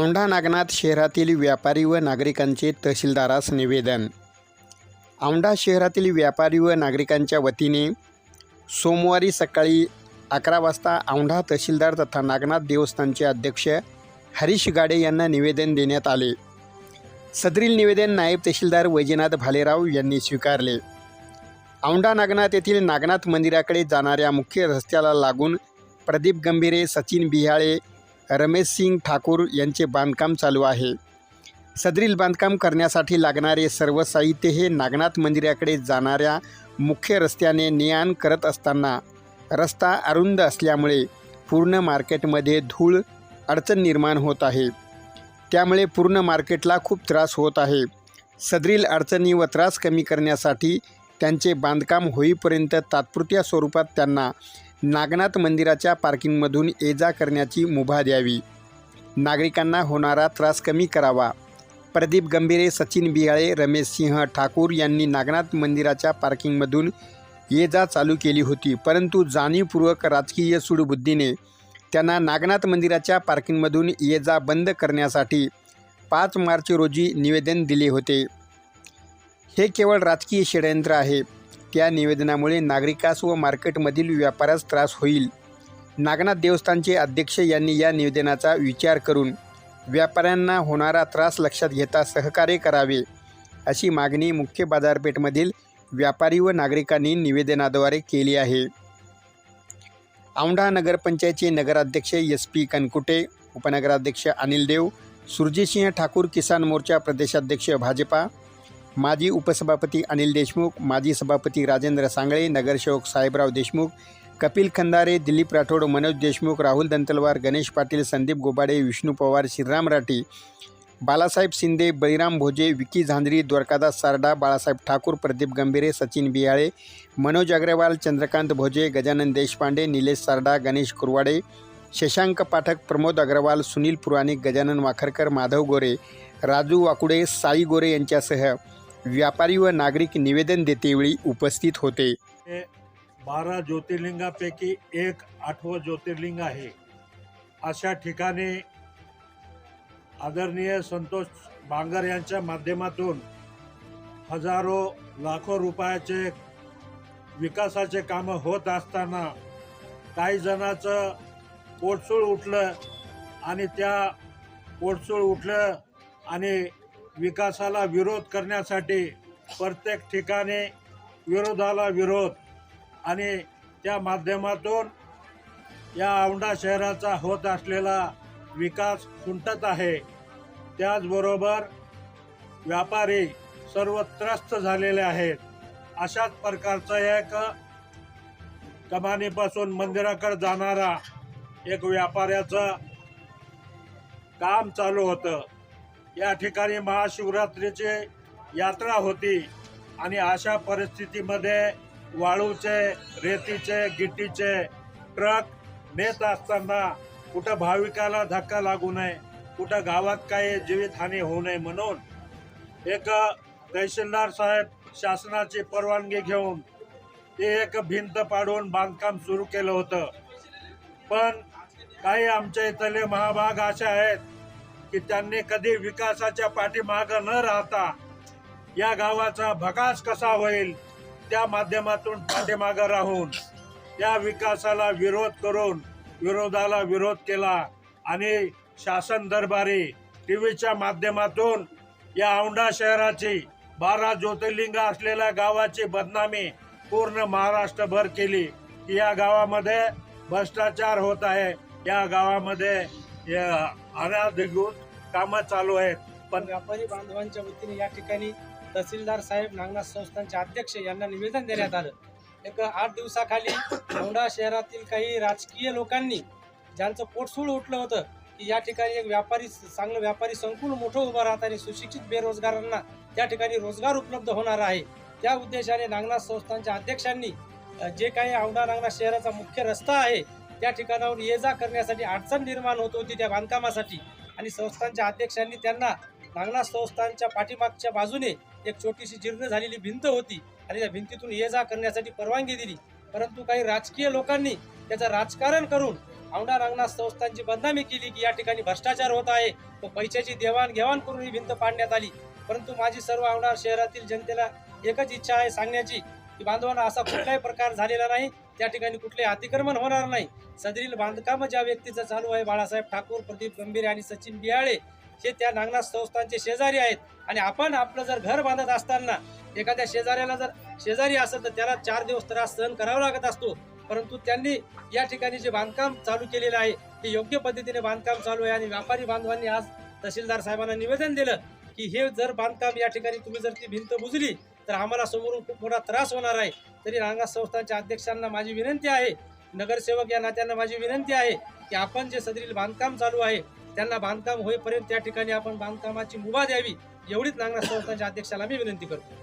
औंढा नागनाथ शहरातील व्यापारी व नागरिकांचे तहसीलदारास निवेदन. औंढा शहरातील व्यापारी व नागरिकांच्या वतीने सोमवारी सकाळी अकरा वाजता औंढा तहसीलदार तथा नागनाथ देवस्थानचे अध्यक्ष हरीश गाडे यांना निवेदन देण्यात आले. सदरील निवेदन नायब तहसीलदार वैजनाथ भालेराव यांनी स्वीकारले. औंढा नागनाथ येथील नागनाथ मंदिराकडे जाणाऱ्या मुख्य रस्त्याला लागून प्रदीप गंभीरे सचिन बिहाळे रमेश सिंग ठाकूर यांचे बांधकाम चालू आहे. सदरील बांधकाम करण्यासाठी लागणारे सर्व साहित्य हे नागनाथ मंदिराकडे जाणाऱ्या मुख्य रस्त्याने ने आण करत असताना रस्ता अरुंद असल्यामुळे पूर्ण मार्केटमध्ये धूळ अडचण निर्माण होत आहे. त्यामुळे पूर्ण मार्केटला खूप त्रास होत आहे. सदरील अडचणी व त्रास कमी करण्यासाठी त्यांचे बांधकाम होईपर्यंत तात्पुरत्या स्वरूपात त्यांना नागनाथ मंदिराच्या पार्किंगमधून ये जा करण्याची मुभा द्यावी. नागरिकांना होणारा त्रास कमी करावा. प्रदीप गंभीरे सचिन बियाळे रमेश सिंह ठाकूर यांनी नागनाथ मंदिराच्या पार्किंगमधून ये जा चालू केली होती परंतु जाणीवपूर्वक राजकीय सुडबुद्धीने त्यांना नागनाथ मंदिराच्या पार्किंगमधून ये जा बंद करण्यासाठी पाच मार्च रोजी निवेदन दिले होते. हे केवळ राजकीय षडयंत्र आहे. त्या निवेदनामुळे नागरिकास व मार्केटमधील व्यापारास त्रास होईल. नागनाथ देवस्थानचे अध्यक्ष यांनी या निवेदनाचा विचार करून व्यापाऱ्यांना होणारा त्रास लक्षात घेता सहकार्य करावे अशी मागणी मुख्य बाजारपेठमधील व्यापारी व नागरिकांनी निवेदनाद्वारे केली आहे. औंढा नगरपंचायतचे नगराध्यक्ष एस पी कनकुटे उपनगराध्यक्ष अनिल देव सुरजीसिंह ठाकूर किसान मोर्चा प्रदेशाध्यक्ष भाजपा माजी उपसभापती अनिल देशमुख माजी सभापती राजेंद्र सांगळे नगरसेवक साहेबराव देशमुख कपिल खंदारे दिलीप राठोड मनोज देशमुख राहुल दंतलवार गणेश पाटील संदीप गोबाडे विष्णू पवार श्रीराम राठी बालासाहेब शिंदे बळीराम भोजे विकी झांजरी द्वारकादास सारडा बाळासाहेब ठाकूर प्रदीप गंभीरे सचिन बियाळे मनोज अग्रवाल चंद्रकांत भोजे गजानन देशपांडे निलेश सारडा गणेश कुरवाडे शशांक पाठक प्रमोद अग्रवाल सुनील पुराणिक गजानन वाखरकर माधव गोरे राजू वाकुडे साई गोरे यांच्यासह व्यापारी व नागरिक निवेदन देतेवेळी उपस्थित होते. हे बारा ज्योतिर्लिंगापैकी एक आठवं ज्योतिर्लिंग आहे. अशा ठिकाणी आदरणीय संतोष बांगर यांच्या माध्यमातून हजारो लाखो रुपयाचे विकासाचे कामं होत असताना काही जणाचं पोटसूळ उठलं आणि त्या पोटसूळ उठलं आणि विकासाला विरोध करण्यासाठी प्रत्येक ठिकाणी विरोधाला विरोध. आणि त्या माध्यमातून या औंढा शहराचा होत असलेला विकास खुंटत आहे. त्याचबरोबर व्यापारी सर्व त्रस्त झालेले आहेत. अशाच प्रकारचा एक कमानीपासून मंदिराकडे जाणारा एक व्यापाऱ्याचं काम चालू होतं. या ठिकाणी महाशिवरात्रीची यात्रा होती आणि अशा परिस्थितीमध्ये वाळूचे रेतीचे गिट्टीचे ट्रक नेत असताना कुठं भाविकाला धक्का लागू नये कुठं गावात काही जीवितहानी होऊ नये म्हणून एक तहसीलदार साहेब शासनाची परवानगी घेऊन ते एक भिंत पाडून बांधकाम सुरू केलं होतं. पण काही आमच्या इथले महाभाग असे आहेत की त्यांनी कधी विकासाच्या पाठीमागं न राहता या गावाचा भकास कसा होईल त्या माध्यमातून पाठीमागं राहून त्या विकासाला विरोध करून विरोधाला विरोध केला आणि शासन दरबारी टी व्हीच्या माध्यमातून या औंढा शहराची बारा ज्योतिर्लिंग असलेल्या गावाची बदनामी पूर्ण महाराष्ट्रभर केली. की या गावामध्ये भ्रष्टाचार होत आहे या गावामध्ये अनाधिकृत कामं चालू आहेत. पण व्यापारी बांधवांच्या वतीने या ठिकाणी तहसीलदार साहेब नागनाथ संस्थांचे अध्यक्ष यांना निवेदन देण्यात आलं. एक आठ दिवसाखाली औंढा शहरातील काही राजकीय लोकांनी ज्यांचं पोटसूळ उठलं होतं की या ठिकाणी एक व्यापारी चांगलं व्यापारी संकुल मोठं उभं राहत आणि सुशिक्षित बेरोजगारांना त्या ठिकाणी रोजगार उपलब्ध होणार आहे. त्या उद्देशाने नागनाथ संस्थांच्या अध्यक्षांनी जे काही औंढा नागनाथ शहराचा मुख्य रस्ता आहे त्या ठिकाणावर ये जा करण्यासाठी अडचण निर्माण होत होती त्या बांधकामासाठी. आणि संस्थांच्या अध्यक्षांनी त्यांना नागनाथ संस्थांच्या पाठीमागच्या बाजूने एक छोटीशी जीर्ण झालेली भिंत होती. आणि त्या भिंतीतून ये जा करण्यासाठी परवानगी दिली. परंतु काही राजकीय लोकांनी त्याचं राजकारण करून औंढा नागनाथ संस्थांची बदनामी केली की या ठिकाणी भ्रष्टाचार होत आहे. व पैशाची देवाणघेवाण करून ही भिंत पाडण्यात आली. परंतु माझी सर्व औंढा शहरातील जनतेला एकच इच्छा आहे सांगण्याची. की बांधवांना असा कुठलाही प्रकार झालेला नाही. त्या ठिकाणी कुठले अतिक्रमण होणार नाही. सदरील बांधकाम ज्या व्यक्तीचं चालू आहे बाळासाहेब ठाकूर प्रदीप गंभीर आणि सचिन बियाळे हे त्या नागनाथ संस्थांचे शेजारी आहेत. आणि आपण आपलं जर घर बांधत असताना एखाद्या शेजाऱ्याला जर शेजारी असेल तर त्याला चार दिवस त्रास सहन करावा लागत असतो. परंतु त्यांनी या ठिकाणी जे बांधकाम चालू केलेलं आहे ते योग्य पद्धतीने बांधकाम चालू आहे. आणि व्यापारी बांधवांनी आज तहसीलदार साहेबांना निवेदन दिलं की हे जर बांधकाम या ठिकाणी तुम्ही जर ती भिंत बुजली तर आम्हाला समोरून खूप मोठा त्रास होणार आहे. तरी रांगा संस्थांच्या अध्यक्षांना माझी विनंती आहे नगरसेवक या नात्यांना माझी विनंती आहे की आपण जे सदरील बांधकाम चालू आहे त्यांना बांधकाम होईपर्यंत त्या ठिकाणी आपण बांधकामाची मुभा द्यावी एवढीच नांगरा संस्थांच्या अध्यक्षाला मी विनंती करतो.